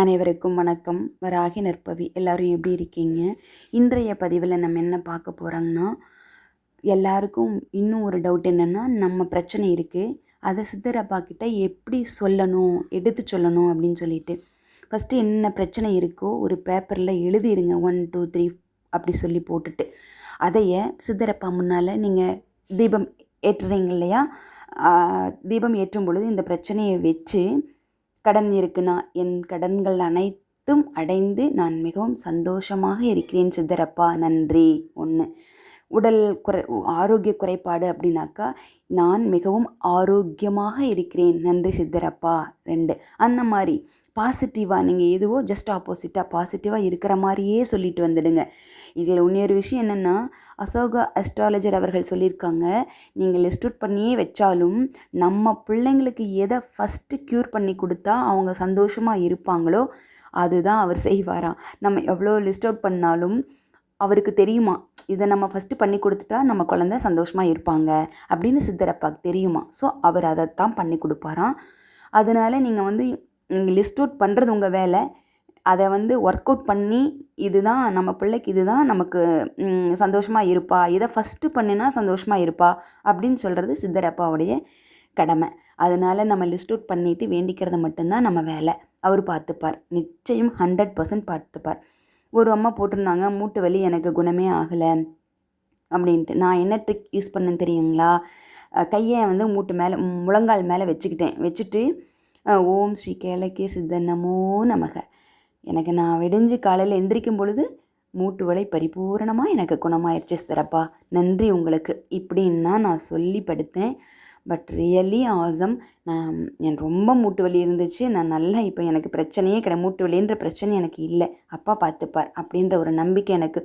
அனைவருக்கும் வணக்கம். வராகி நற்பவி. எல்லோரும் எப்படி இருக்கீங்க? இன்றைய பதிவில் நம்ம என்ன பார்க்க போகிறோங்கன்னா எல்லாருக்கும் இன்னும் ஒரு டவுட் என்னென்னா நம்ம பிரச்சனை இருக்குது அதை சித்தரப்பா கிட்ட எப்படி சொல்லணும்? எடுத்து சொல்லணும் அப்படின்னு சொல்லிட்டு. ஃபஸ்ட்டு என்ன பிரச்சனை இருக்கோ ஒரு பேப்பரில் எழுதிடுங்க ஒன் டூ த்ரீ அப்படி சொல்லி போட்டுட்டு. அதைய சித்தரப்பா முன்னால் நீங்கள் தீபம் ஏற்றுறீங்க இல்லையா? தீபம் ஏற்றும் பொழுது இந்த பிரச்சனையை வச்சு கடன் இருக்குன்னா என் கடன்கள் அனைத்தும் அடைந்து நான் மிகவும் சந்தோஷமாக இருக்கிறேன் சித்தரப்பா. நன்றி. ஒன்று உடல் குறை ஆரோக்கிய குறைபாடு அப்படின்னாக்கா நான் மிகவும் ஆரோக்கியமாக இருக்கிறேன். நன்றி சித்தரப்பா. ரெண்டு. அந்த மாதிரி. பாசிட்டிவாக நீங்கள் எதுவோ ஜஸ்ட் ஆப்போசிட்டாக பாசிட்டிவாக இருக்கிற மாதிரியே சொல்லிட்டு வந்துடுங்க. இதில் இன்னொரு விஷயம் என்னென்னா அசோகா அஸ்ட்ராலஜர் அவர்கள் சொல்லியிருக்காங்க நீங்கள் லிஸ்ட் அவுட் பண்ணியே வச்சாலும் நம்ம பிள்ளைங்களுக்கு எதை ஃபஸ்ட்டு க்யூர் பண்ணி கொடுத்தா அவங்க சந்தோஷமாக இருப்பாங்களோ அதுதான் அவர் செய்வாராம் நம்ம எவ்வளோ லிஸ்ட் அவுட் பண்ணாலும் அவருக்கு தெரியுமா? இதை நம்ம ஃபஸ்ட்டு பண்ணி கொடுத்துட்டா நம்ம குழந்த சந்தோஷமாக இருப்பாங்க அப்படின்னு சித்தரப்பாக்கு தெரியுமா? ஸோ அவர் அதைத்தான் பண்ணி கொடுப்பாராம். அதனால நீங்கள் வந்து நீங்கள் லிஸ்ட் அவுட் பண்ணுறது உங்கள் வேலை. அதை வந்து ஒர்க் அவுட் பண்ணி இதுதான் நம்ம பிள்ளைக்கு இதுதான் நமக்கு சந்தோஷமாக இருப்பா. இதை ஃபஸ்ட்டு பண்ணினா சந்தோஷமாக இருப்பா அப்படின்னு சொல்கிறது சித்தரப்பாவுடைய கடமை. அதனால் நம்ம லிஸ்ட் அவுட் பண்ணிவிட்டு வேண்டிக்கிறத மட்டும்தான் நம்ம வேலை. அவர் பார்த்துப்பார். நிச்சயம் ஹண்ட்ரட் பர்சன்ட் பார்த்துப்பார். ஒரு அம்மா போட்டிருந்தாங்க மூட்டு வலி எனக்கு குணமே ஆகலை அப்படின்ட்டு. நான் என்ன ட்ரிக் யூஸ் பண்ணேன்னு தெரியுங்களா? கையை வந்து மூட்டு மேலே முழங்கால் மேலே வச்சுக்கிட்டேன். வச்சுட்டு ஓம் ஸ்ரீ கேளக்கே சித்தன் நமோ நமக. எனக்கு நான் விடிஞ்சு காலையில் எந்திரிக்கும் பொழுது மூட்டு வலி பரிபூரணமாக எனக்கு குணமாயிருச்சு சிறப்பா நன்றி உங்களுக்கு. இப்படின்னு தான் நான் சொல்லி படுத்தேன். But really awesome. நான் என் ரொம்ப மூட்டு வலி இருந்துச்சு. நான் நல்லா இப்போ எனக்கு பிரச்சனையே கிடையாது மூட்டு வலின்ற பிரச்சனை எனக்கு இல்லை. அப்பா பார்த்துப்பார் அப்படின்ற ஒரு நம்பிக்கை எனக்கு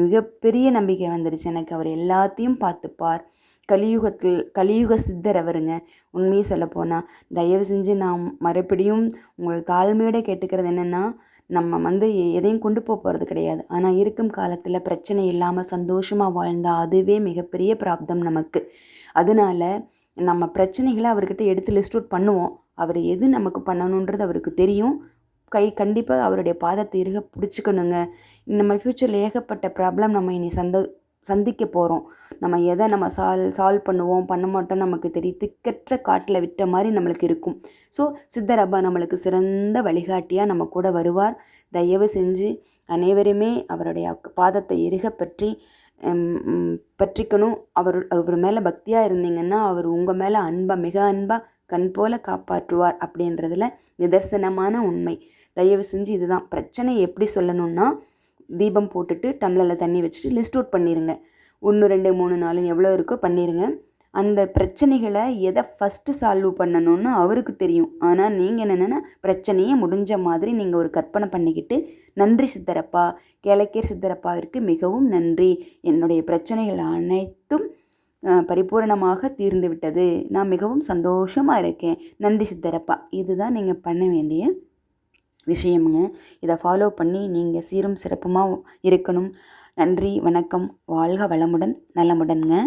மிகப்பெரிய நம்பிக்கை வந்துடுச்சு எனக்கு அவர் எல்லாத்தையும் பார்த்துப்பார். கலியுகத்தில் கலியுக சித்தர் அவருங்க. உண்மையை சொல்லப்போனால் தயவு செஞ்சு நான் மறுபடியும் உங்கள் தாழ்மையோட கேட்டுக்கிறது என்னென்னா நம்ம வந்து எதையும் கொண்டு போக போகிறது கிடையாது. ஆனால் இருக்கும் காலத்தில் பிரச்சனை இல்லாமல் சந்தோஷமாக வாழ்ந்தால் அதுவே மிகப்பெரிய பிராப்தம் நமக்கு. அதனால நம்ம பிரச்சனைகளை அவர்கிட்ட எடுத்து லிஸ்ட் அவுட் பண்ணுவோம். அவர் எது நமக்கு பண்ணணுன்றது அவருக்கு தெரியும். கை கண்டிப்பாக அவருடைய பாதத்தை இருக பிடிச்சிக்கணுங்க. நம்ம ஃப்யூச்சரில் ஏகப்பட்ட ப்ராப்ளம் நம்ம இனி சந்த சந்திக்க போகிறோம் நம்ம எதை நம்ம சால் சால்வ் பண்ணுவோம் பண்ண மாட்டோம் நமக்கு தெரியும். திக்கற்ற காட்டில் விட்ட மாதிரி நம்மளுக்கு இருக்கும். ஸோ சித்தரப்பா நம்மளுக்கு சிறந்த வழிகாட்டியாக நம்ம கூட வருவார். தயவு செஞ்சு அனைவருமே அவருடைய பாதத்தை இறுக பற்றி பற்றிக்கணும். அவர் அவர் மேலே பக்தியாக இருந்தீங்கன்னா அவர் உங்கள் மேலே அன்பாக மிக அன்பாக கண் போல காப்பாற்றுவார் அப்படின்றதுல நிதர்சனமான உண்மை. தயவு செஞ்சு இதுதான். பிரச்சனை எப்படி சொல்லணும்னா தீபம் போட்டுட்டு டம்ளரில் தண்ணி வச்சுட்டு லிஸ்ட் அவுட் பண்ணிடுங்க ஒன்று ரெண்டு மூணு நாலு எவ்வளோ இருக்கோ பண்ணிடுங்க அந்த பிரச்சனைகளை எதை ஃபஸ்ட்டு சால்வ் பண்ணணும்னு அவருக்கு தெரியும். ஆனால் நீங்கள் என்னென்னா பிரச்சனையே முடிஞ்ச மாதிரி நீங்கள் ஒரு கற்பனை பண்ணிக்கிட்டு நன்றி சித்தரப்பா கேளக்கேர் சித்தரப்பாவிற்கு மிகவும் நன்றி. என்னுடைய பிரச்சனைகள் அனைத்தும் பரிபூரணமாக தீர்ந்து விட்டது நான் மிகவும் சந்தோஷமாக இருக்கேன். நன்றி சித்தரப்பா. இதுதான் நீங்கள் பண்ண வேண்டிய விஷயமுங்க. இதை ஃபாலோ பண்ணி நீங்கள் சீரும் சிறப்புமாக இருக்கணும். நன்றி வணக்கம். வாழ்க வளமுடன் நலமுடன்ங்க.